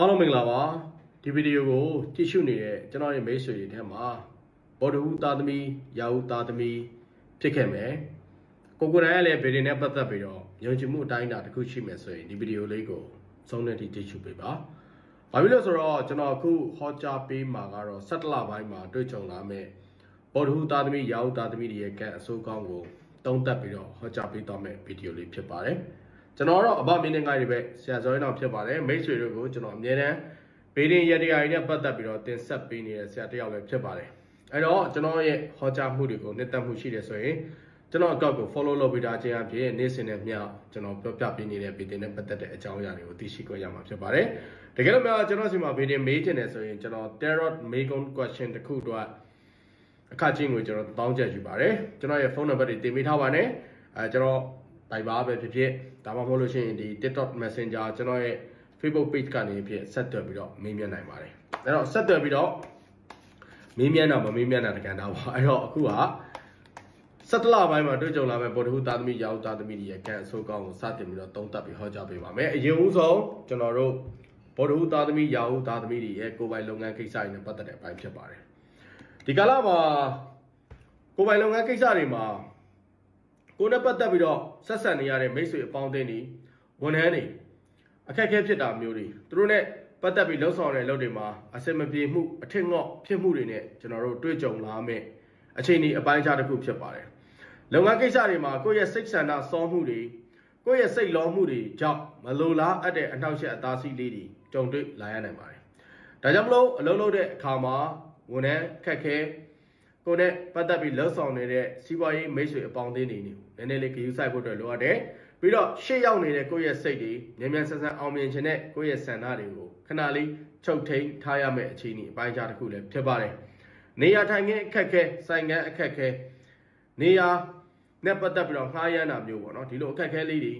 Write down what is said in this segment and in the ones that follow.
အားလုံးမင်္ဂလာပါဒီဗီဒီယိုကိုကြည့်ရှုနေတဲ့ကျွန်တော်ရဲ့မိတ်ဆွေတွေထဲမှာဘော်ဒဟူသားသမီးရာဟုသားသမီးဖြစ်ခဲ့မယ်ကိုကိုရိုင်းကလည်းဗီဒီယိုနဲ့ပတ်သက်ပြီးတော့ယုံကြည်မှုအတိုင်းအတာတစ်ခုရှိမယ်ဆိုရင်ဒီဗီဒီယိုလေးကိုဆုံးတဲ့ထိကြည့်ရှုပေးပါဘာဖြစ်လို့ဆိုတော့ကျွန်တော်အခုဟောကြားပေးမှာကတော့၁၇လပိုင်းမှာတွေ့ကြုံလာမယ့်ဘော်ဒဟူသားသမီးရာဟုသားသမီးတွေရဲ့ကံအဆိုးကောင်းကိုတုံးတက်ပြီးတော့ဟောကြားပေးသွားမယ့်ဗီဒီယိုလေးဖြစ်ပါတယ် ကျွန်တော်တော့အဘမင်းနဲ့ငါတွေပဲဆရာဇော်ရင်အောင်ဖြစ်ပါတယ်မိတ်ဆွေတို့ကိုကျွန်တော်အမြဲတမ်းဗီဒီယိုရတရားတွေနဲ့ပတ်သက်ပြီးတော့တင်ဆက်ပေးနေတဲ့ဆရာတစ်ယောက်ပဲဖြစ်ပါတယ်အဲ့တော့ကျွန်တော်ရဲ့ဟောကြားမှုတွေကိုနှစ်သက်မှုရှိတယ်ဆိုရင်ကျွန်တော်အကောက်ကို follow လုပ်ပေးထားခြင်းအပြင်နေ့စဉ်နဲ့မျှကျွန်တော်ပြောပြပေးနေတဲ့ဗီဒီယိုနဲ့ပတ်သက်တဲ့အကြောင်းအရာတွေကိုသိရှိခွင့်ရမှာဖြစ်ပါတယ်တကယ်လို့များကျွန်တော်စီမှာဗီဒီယိုမေးချင်တယ်ဆိုရင်ကျွန်တော် tarot Megon question တစ်ခုတော့အခချင်းကိုကျွန်တော်တောင်းချက်ယူပါတယ်ကျွန်တော်ရဲ့ဖုန်းနံပါတ်တွေတင်ပေးထားပါနဲ့အဲကျွန်တော် Viber ပဲဖြစ်ဖြစ်ဒါမှမဟုတ်လို့ရှိရင်ဒီ TikTok Messenger ကျွန်တော်ရဲ့ Facebook page ကနေဖြစ်ဆက်သွယ်ပြီးတော့မေးမြန်းနိုင်ပါတယ်အဲ့တော့ဆက်သွယ်ပြီးတော့မေးမြန်းတာမမေးမြန်းတာတကန်တာပါအဲ့တော့အခုကဆက်တလပိုင်းမှာတွေ့ကြုံလာမဲ့ဗော်ဒဟုသားသမီးရောင်သားသမီးတွေရဲ့ကံအဆိုးကောင်းကိုစတင်ပြီးတော့သုံးသပ်ပြီးဟောကြားပေးပါမယ်အရင်ဦးဆုံးကျွန်တော်တို့ဗော်ဒဟုသားသမီးရောင်သားသမီးတွေရဲ့ကိုယ်ပိုင်လုပ်ငန်းကိစ္စတွေနဲ့ပတ်သက်တဲ့အပိုင်းဖြစ်ပါတယ်ဒီကာလမှာကိုယ်ပိုင်လုပ်ငန်းကိစ္စတွေမှာ ကိုယ်နဲ့ပတ်သက်ပြီးတော့ဆက်ဆံနေရတဲ့မိတ်ဆွေအပေါင်းအသင်းတွေဝန်ထမ်းတွေအခက်အခဲဖြစ်တာမျိုးတွေသူတို့နဲ့ပတ်သက်ပြီးလှုပ်ဆောင်တဲ့လုပ်တွေမှာအစင်မပြေမှုအထင်ငေါ့ဖြစ်မှုတွေနဲ့ကျွန်တော်တို့တွေ့ကြုံလာမယ့်အချိန်ဒီအပိုင်းခြားတစ်ခုဖြစ်ပါတယ်။လုပ်ငန်းကိစ္စတွေမှာကိုယ့်ရဲ့စိတ်ဆန္ဒစောမှုတွေကိုယ့်ရဲ့စိတ်လောမှုတွေကြောင့်မလိုလားအပ်တဲ့အနှောက်အယှက်အသားစီးလေးတွေကြုံတွေ့လာရနိုင်ပါတယ်။ဒါကြောင့်မလို့အလုပ်လုပ်တဲ့အခါမှာဝန်ထမ်းခက်ခဲ ကိုယ်နဲ့ပတ်သက်ပြီးလှုပ်ဆောင်နေတဲ့စီးပွားရေးမိတ်ဆွေအပေါင်းအသင်းတွေနေနည်းနည်းလေးဂရုစိုက်ဖို့အတွက်လိုအပ်တယ်ပြီးတော့ရှေ့ရောက်နေတဲ့ကိုယ့်ရဲ့စိတ်တွေမြန်မြန်ဆန်ဆန်အောင်မြင်ခြင်းနဲ့ကိုယ့်ရဲ့ဆန္ဒတွေကိုခဏလေးချုပ်ထိန်ထားရမယ့်အခြေအနေအပိုင်းခြားတစ်ခုလည်းဖြစ်ပါတယ်နေရာထိုင်ခင်းအခက်ခဲဆိုင်ငန်းအခက်ခဲနေရာနဲ့ပတ်သက်ပြီးတော့ငှားရမ်းတာမျိုးပေါ့နော်ဒီလိုအခက်ခဲလေးတွေ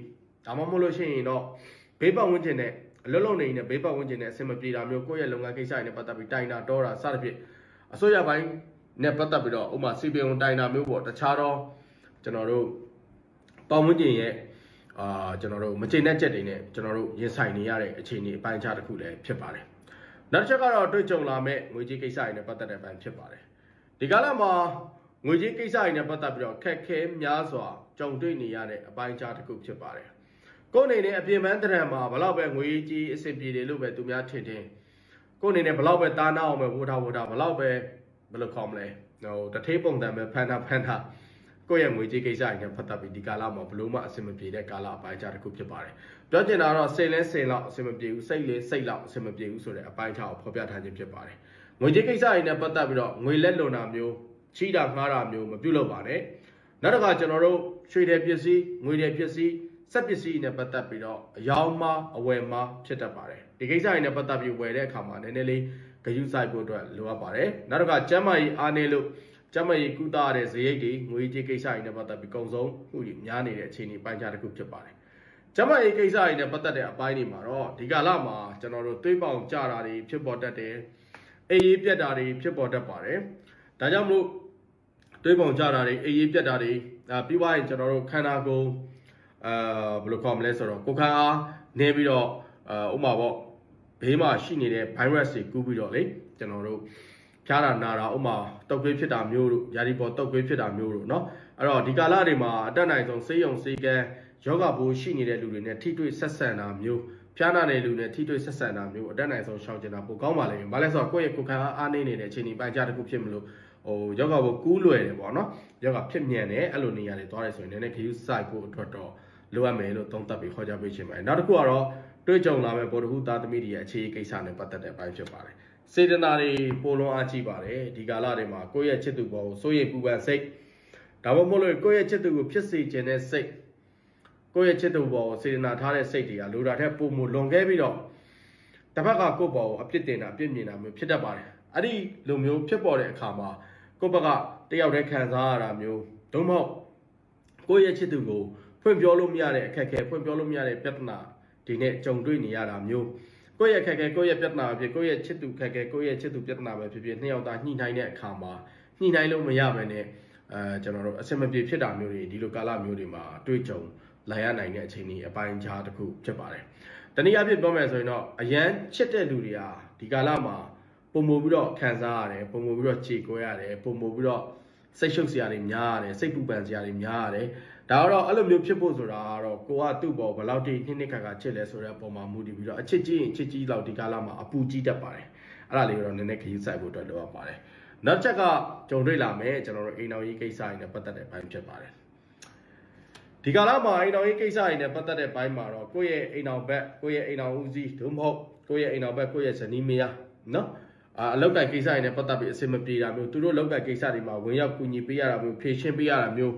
ဒါမှမဟုတ်လို့ရှိရင်တော့ဘေးပတ်ဝန်းကျင်နဲ့အလုံးလုံးနေနေဘေးပတ်ဝန်းကျင်နဲ့အဆင်မပြေတာမျိုးကိုယ့်ရဲ့လုပ်ငန်းကိစ္စတွေနဲ့ပတ်သက်ပြီးတိုင်တာတောတာစသဖြင့်အစိုးရပိုင်း နဲ့ပတ်သက်ပြီးတော့ဥပမာစီပင်ဝန်တိုင်တာမျိုးပေါ့တခြားတော့ကျွန်တော်တို့ပတ်ဝန်းကျင်ရဲ့အာကျွန်တော်တို့မကျေနပ်ချက်တွေနဲ့ကျွန်တော်တို့ရင်ဆိုင်နေရတဲ့အခြေအနေအပိုင်းခြားတစ်ခုလည်းဖြစ်ပါတယ်နောက်တစ်ချက်ကတော့တွေ့ကြုံလာမဲ့ငွေကြေးကိစ္စတွေနဲ့ပတ်သက်တဲ့အပိုင်းဖြစ်ပါတယ်ဒီကာလမှာငွေကြေးကိစ္စတွေနဲ့ပတ်သက်ပြီးတော့ခက်ခဲများစွာကြုံတွေ့နေရတဲ့အပိုင်းခြားတစ်ခုဖြစ်ပါတယ်ကိုယ်အနေနဲ့အပြင်ပန်းတရံမှာဘလောက်ပဲငွေကြီးအဆင်ပြေတယ်လို့ပဲသူများထင်ထင်ကိုယ်အနေနဲ့ဘလောက်ပဲတားနာအောင်ပဲဝှထားဝှထားဘလောက်ပဲ ဘယ်လိုခေါ်မလဲဟိုတထေးပုံတံပဲဖန်တာဖန်တာကိုယ့်ရဲ့ငွေကြေးကိစ္စတွေနဲ့ပတ်သက်ပြီးဒီကာလမှာဘလို့မှအဆင်မပြေတဲ့ကာလအပိုင်းခြားတစ်ခုဖြစ်ပါတယ်ပြောချင်တာတော့စိတ်လဲစိတ်လောက်အဆင်မပြေဘူးစိတ်လဲစိတ်လောက်အဆင်မပြေဘူးဆိုတဲ့အပိုင်းခြားကိုဖော်ပြထားခြင်းဖြစ်ပါတယ်ငွေကြေးကိစ္စတွေနဲ့ပတ်သက်ပြီးတော့ငွေလက်လွန်တာမျိုးချီတာငှားတာမျိုးမပြုလုပ်ပါနဲ့နောက်တစ်ခါကျွန်တော်တို့ရွှေတယ်ပစ္စည်းငွေတယ်ပစ္စည်းစက်ပစ္စည်းနဲ့ပတ်သက်ပြီးတော့အယောင်မအဝယ်မဖြစ်တတ်ပါတယ်ဒီကိစ္စတွေနဲ့ပတ်သက်ပြီးဝယ်တဲ့အခါမှာနည်းနည်းလေး ဂရုစိုက်ဖို့အတွက်လိုအပ်ပါတယ်နောက်တစ်ခါကျမ်းမာရေးအားနည်းလို့ကျမ်းမာရေးကုသရတဲ့ဇရိတ်တွေငွေကြေးကိစ္စတွေနဲ့ပတ်သက်ပြီးကုံဆုံးမှုတွေများနေတဲ့အခြေအနေပိုင်းခြားတစ်ခုဖြစ်ပါတယ်ကျမ်းမာရေးကိစ္စတွေနဲ့ပတ်သက်တဲ့အပိုင်းတွေမှာတော့ဒီကာလမှာကျွန်တော်တို့သွေးပေါင်ကြတာတွေဖြစ်ပေါ်တတ်တယ်အေးရေးပြတ်တာတွေဖြစ်ပေါ်တတ်ပါတယ်ဒါကြောင့်မလို့သွေးပေါင်ကြတာတွေအေးရေးပြတ်တာတွေအာပြီးသွားရင်ကျွန်တော်တို့ခန္ဓာကိုယ်အာဘယ်လိုခေါ်မလဲဆိုတော့ကိုယ်ခံအားနေပြီးတော့အာဥမာပေါ့ ဘေးမှာရှိနေတဲ့ virus တွေကူးပြီးတော့လေကျွန်တော်တို့ဖျားတာနာတာဥမာတုပ်ကွေးဖြစ်တာမျိုးတို့ယာဒီပေါ်တုပ်ကွေးဖြစ်တာမျိုးတို့เนาะအဲ့တော့ဒီကာလတွေမှာအတက်နိုင်ဆုံးဆေးရုံဆေးကန်းယောဂဘိုးရှိနေတဲ့လူတွေနဲ့ထိတွေ့ဆက်ဆံတာမျိုးဖျားနာတဲ့လူနဲ့ထိတွေ့ဆက်ဆံတာမျိုးအတက်နိုင်ဆုံးရှောင်ကျင်တာပိုကောင်းပါလိမ့်မယ်။ဘာလဲဆိုတော့ကိုယ့်ရဲ့ကိုယ်ခံအားအားနေနေတဲ့အခြေအနေပိုင်းခြားတစ်ခုဖြစ်မလို့ဟိုယောဂဘိုးကူးလွယ်တယ်ပေါ့နော်။ယောဂဖြစ်မြန်တယ်အဲ့လိုနေရာတွေသွားတယ်ဆိုရင်လည်းခရူးစိုက်ဖို့အတွက်တော့လိုအပ်မယ်လို့သုံးသပ်ပြီးခေါ်ကြပေးချင်ပါတယ်။နောက်တစ်ခုကတော့ တွေ့ကြုံလာမဲ့ဗော်ဒဟုသားသမီးတွေရဲ့အခြေအကိစ္စနဲ့ပတ်သက်တဲ့အပိုင်းဖြစ်ပါတယ်။စေတနာတွေပိုလွန်အားကြီးပါတယ်ဒီကာလတွေမှာကိုယ့်ရဲ့ချစ်သူပေါ်ကိုစိုးရိမ်ပူပန်စိတ်ဒါမှမဟုတ်လို့ကိုယ့်ရဲ့ချစ်သူကိုဖြစ်စေခြင်းတဲ့စိတ်ကိုယ့်ရဲ့ချစ်သူပေါ်ကိုစေတနာထားတဲ့စိတ်တွေကလိုတာထက်ပိုမိုလွန်ခဲ့ပြီးတော့တစ်ဖက်ကကိုယ့်ပေါ်ကိုအပြစ်တင်တာအပြစ်မြင်တာမျိုးဖြစ်တတ်ပါတယ်။အဲ့ဒီလိုမျိုးဖြစ်ပေါ်တဲ့အခါမှာကိုယ့်ဘက်ကတယောက်တည်းခံစားရတာမျိုးဒုမဟုတ်ကိုယ့်ရဲ့ချစ်သူကိုဖွင့်ပြောလို့မရတဲ့အခက်အခဲဖွင့်ပြောလို့မရတဲ့ပြဿနာ ဒီနဲ့ကြုံတွေ့နေရတာမျိုးကိုယ့်ရဲ့ခက်ခဲကိုယ့်ရဲ့ပြဿနာပဲဖြစ်ကိုယ့်ရဲ့ချစ်သူခက်ခဲကိုယ့်ရဲ့ချစ်သူပြဿနာပဲဖြစ်ဖြစ်နှစ်ယောက်သားညှိနှိုင်းတဲ့အခါမှာညှိနှိုင်းလို့မရဘဲနဲ့အဲကျွန်တော်တို့အဆင်မပြေဖြစ်တာမျိုးတွေဒီလိုကာလမျိုးတွေမှာတွေ့ကြုံလာရနိုင်တဲ့အခြေအနေအပိုင်းခြားတစ်ခုဖြစ်ပါတယ်။ဒါတနည်းအားဖြင့်ပြောမယ်ဆိုရင်တော့အရန်ချစ်တဲ့လူတွေဟာဒီကာလမှာပုံမူပြီးတော့ခံစားရတယ်ပုံမူပြီးတော့ခြေကွဲရတယ်ပုံမူပြီးတော့စိတ်ရှုပ်စရာတွေများရတယ်စိတ်ပူပန်စရာတွေများရတယ် ဒါတော့အဲ့လိုမျိုးဖြစ်ဖို့ဆိုတာကတော့ကိုကသူ့ဘောဘယ်လောက်ထိနှိမ့်နှိမ့်ခါခါချစ်လဲဆိုတဲ့အပေါ်မှာမူတည်ပြီးတော့အချစ်ကြီးရင်ချစ်ကြီးလောက်ဒီကာလမှာအပူကြီးတတ်ပါတယ်အဲ့ဒါလေးကိုတော့နည်းနည်းခရီးဆိုင်ဖို့အတွက်လိုအပ်ပါတယ်နောက်ချက်ကကြုံတွေ့လာမယ်ကျွန်တော်တို့အိမ်တော်ကြီးကိစ္စတွေနဲ့ပတ်သက်တဲ့ဘိုင်းဖြစ်ပါတယ်ဒီကာလမှာအိမ်တော်ရေးကိစ္စတွေနဲ့ပတ်သက်တဲ့ဘိုင်းမှာတော့ကိုယ့်ရဲ့အိမ်တော်ဘက်ကိုယ့်ရဲ့အိမ်တော်ဦးစီးဒုမဟုတ်ကိုယ့်ရဲ့အိမ်တော်ဘက်ကိုယ့်ရဲ့ဇနီးမယားနော်အာအလောက်ကိုင်ကိစ္စတွေနဲ့ပတ်သက်ပြီးအဆင်မပြေတာမျိုးသူတို့လောက်ကိုင်ကိစ္စတွေမှာဝင်ရောက်ကူညီပေးရတာမျိုးဖြည့်ရှင်းပေးရတာမျိုး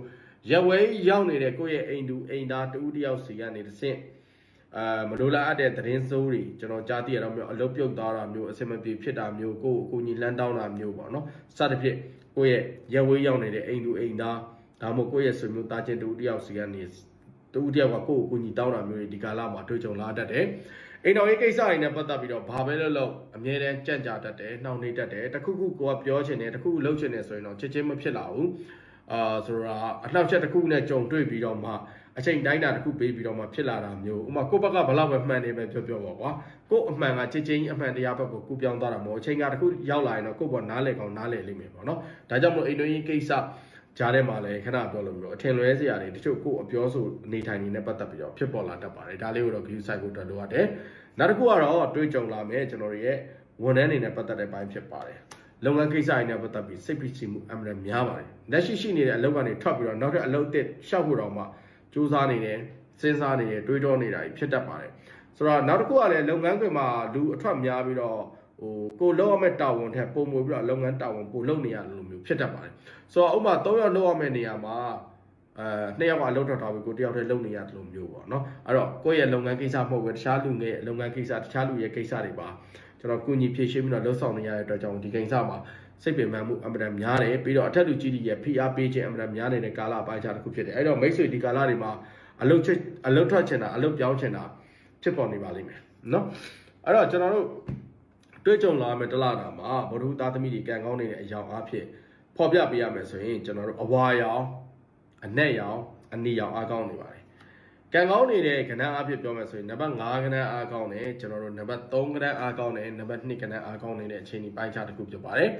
ရက်ဝဲရောက်နေတဲ့ကိုယ့်ရဲ့အိမ်သူအိမ်သားတူတယောက်စီကနေတစ်ဆင့်အာမလိုလားအပ်တဲ့သတင်းစိုးတွေကျွန်တော်ကြားသိရတော့မျိုးအလုတ်ပြုတ်သွားတာမျိုးအဆင်မပြေဖြစ်တာမျိုးကိုယ့်ကိုအကူအညီလမ်းတောင်းတာမျိုးပေါ့နော်စသဖြင့်ကိုယ့်ရဲ့ရက်ဝဲရောက်နေတဲ့အိမ်သူအိမ်သားဒါမှမဟုတ်ကိုယ့်ရဲ့ဆွေမျိုးသားချင်းတူတယောက်စီကနေတူတယောက်ကကိုယ့်ကိုကိုညီတောင်းတာမျိုးတွေဒီကာလမှာတွေ့ကြုံလာတတ်တယ်။အိမ်တော်ရေးကိစ္စတွေနဲ့ပတ်သက်ပြီးတော့ဘာပဲလုပ်လို့အမြဲတမ်းကြံ့ကြာတတ်တယ်၊နှောင့်နှေးတတ်တယ်။တခုခုကိုကပြောချင်တယ်၊တခုခုလုပ်ချင်တယ်ဆိုရင်တော့ချက်ချင်းမဖြစ်လာဘူး။ အာဆိုတော့အနောက်ချက်တစ်ခုနဲ့ကြုံတွေ့ပြီးတော့မှအချိန်တိုင်းတာတစ်ခုပေးပြီးတော့မှဖြစ်လာတာမျိုးဥပမာကိုယ့်ဘက်ကဘလောက်ပဲမှန်နေပဲပြောပြောပါကွာ။ကိုယ့်အမှန်ကချက်ချင်းအမှန်တရားဘက်ကိုကူပြောင်းသွားတာမဟုတ်အချိန်ကတစ်ခုရောက်လာရင်တော့ကိုယ့်ဘောနားလေကောင်းနားလေလိမ့်မယ်ပေါ့နော်။ဒါကြောင့်မို့အိမ်တော်ရေးကိစ္စကြားထဲမှာလည်းခဏပြောလို့မျိုးအထင်လွဲစရာတွေတချို့ကိုယ်အပြောဆိုအနေထိုင်နေနဲ့ပတ်သက်ပြီးတော့ဖြစ်ပေါ်လာတတ်ပါတယ်ဒါလေးကိုတော့ view site ကိုတက်လို့ရတယ်နောက်တစ်ခုကတော့တွေးကြုံလာမယ်ကျွန်တော်တို့ရဲ့ဝန်ထမ်းတွေနဲ့ပတ်သက်တဲ့ဘိုင်းဖြစ်ပါတယ် လုပ်ငန်းကိစ္စတွေနဲ့ပတ်သက်ပြီးစိတ်ဖိစီးမှုအမှန်တမ်းများပါတယ်လက်ရှိရှိနေတဲ့အလုပ်ကနေထွက်ပြီးတော့နောက်ထပ်အလုပ်အသစ်ရှောက်ဖို့တော့မှစူးစမ်းနေတယ်စဉ်းစားနေတယ်တွေးတောနေတာဖြစ်တတ်ပါတယ်ဆိုတော့နောက်တစ်ခုကလည်းလုပ်ငန်းခွင်မှာလူအထွက်များပြီးတော့ဟိုကိုလောက်ရမယ့်တာဝန်ထက်ပုံမူပြီးတော့လုပ်ငန်းတာဝန်ပိုလုပ်နေရလို့မျိုးဖြစ်တတ်ပါတယ်ဆိုတော့ဥပမာ၃ယောက်လောက်ရမယ့်နေရာမှာအဲနှစ်ယောက်ကအလုပ်ထွက်ထားပြီးကိုတယောက်တည်းလုပ်နေရတယ်လို့မျိုးပေါ့နော်အဲ့တော့ကိုယ့်ရဲ့လုပ်ငန်းကိစ္စမဟုတ်ဘူးတခြားလူငယ်လုပ်ငန်းကိစ္စတခြားလူရဲ့ကိစ္စတွေပါ ကျွန်တော်ကုညီဖြည့်ရှင်းပြီးတော့လှုပ်ဆောင်နေရတဲ့အတွက်ကြောင့်ဒီကိစ္စမှာစိတ်ပင်ပန်းမှုအမှန်တမ်းများတယ်ပြီးတော့အထက်လူကြီးတွေရဲ့ PR ပေးခြင်းအမှန်တမ်းများနေတဲ့ကာလအပိုင်းခြားတစ်ခုဖြစ်တယ်အဲ့တော့မိတ်ဆွေဒီကာလတွေမှာအလုပ်ချအလုပ်ထွက်ချင်တာအလုပ်ပြောင်းချင်တာဖြစ်ပေါ်နေပါလိမ့်မယ်နော်အဲ့တော့ကျွန်တော်တို့တွေ့ကြုံလာမယ့်တလတာမှာဘ ᱹ သားသမီးတွေကံကောင်းနေတဲ့အကြောင်းအဖြစ်ဖော်ပြပေးရမယ်ဆိုရင်ကျွန်တော်တို့အဝါရောင်အနက်ရောင်အနီရောင်အားကောင်းနေပါတယ် ကံကောင်းနေတဲ့ကဏ္ဍအဖြစ်ပြောမယ်ဆိုရင်နံပါတ်5ကဏ္ဍအားကောင်းတယ်ကျွန်တော်တို့နံပါတ်3ကဏ္ဍအားကောင်းတယ်နံပါတ်2ကဏ္ဍအားကောင်းနေတဲ့အခြေအနေပိုင်းခြားတစ်ခုဖြစ်ပါတယ်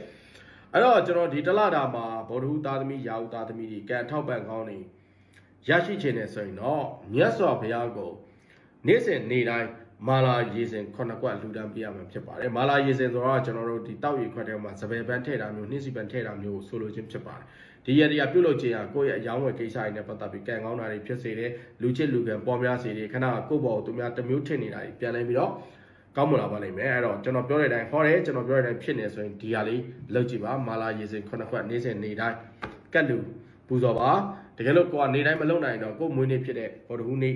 အဲ့တော့ကျွန်တော်ဒီတလတာမှာဗ ᱹ သားသမီးရာဟုသားသမီးတွေကံထောက်ပံ့ကောင်းနေရရှိခြင်းနဲ့ဆိုရင်တော့မြတ်စွာဘုရားကိုနေ့စဉ်နေ့တိုင်း မာလာရေစင်ခုနှစ်ကွက်လူတန်းပြရမှာဖြစ်ပါတယ်မာလာရေစင်ဆိုတော့ကျွန်တော်တို့ဒီတောက်ရီခွက်ထဲမှာစပယ်ပန်းထည့်တာမျိုးနှင်းစီပန်းထည့်တာမျိုးကိုဆိုလိုခြင်းဖြစ်ပါတယ်ဒီရတရားပြုတ်လို့ခြင်းဟာကိုယ့်ရဲ့အယောင်းဝယ်ကိစ္စတွေနဲ့ပတ်သက်ပြီးကံကောင်းတာတွေဖြစ်စေတယ်လူချစ်လူကံပေါ်များစေတယ်ခဏကိုယ့်ဘောကိုသူများတစ်မျိုးထင်နေတာတွေပြန်လဲပြီးတော့ကောင်းမလာပါလိမ့်မယ်အဲ့တော့ကျွန်တော်ပြောတဲ့အတိုင်းဟောတယ်ကျွန်တော်ပြောတဲ့အတိုင်းဖြစ်နေဆိုရင်ဒီဟာလေးလုပ်ကြည့်ပါမာလာရေစင်ခုနှစ်ခွက်နေ့စဉ်နေ့တိုင်းကတ်လူပူဇော်ပါတကယ်လို့ကိုကနေတိုင်းမလုပ်နိုင်တော့ကိုယ်မွေးနေ့ဖြစ်တဲ့ဘော်ဒဟူးနေ့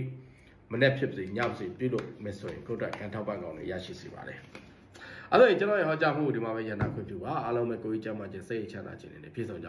မနေ့ဖြစ်စေညဖြစ်စေပြုလုပ်မယ်ဆိုရင်ကိုယ့်အတွက်ကန်ထောက်ပံ့ကောင်းတွေရရှိစေပါတယ်အဲ့တော့ကျွန်တော်ရဲ့ဟောကြားမှုကိုဒီမှာပဲရန်နာခွင့်ပြုပါအားလုံးပဲကိုကြီးကျမ်းမာခြင်းစိတ်ချမ်းသာခြင်းတွေနဲ့ပြည့်စုံကြ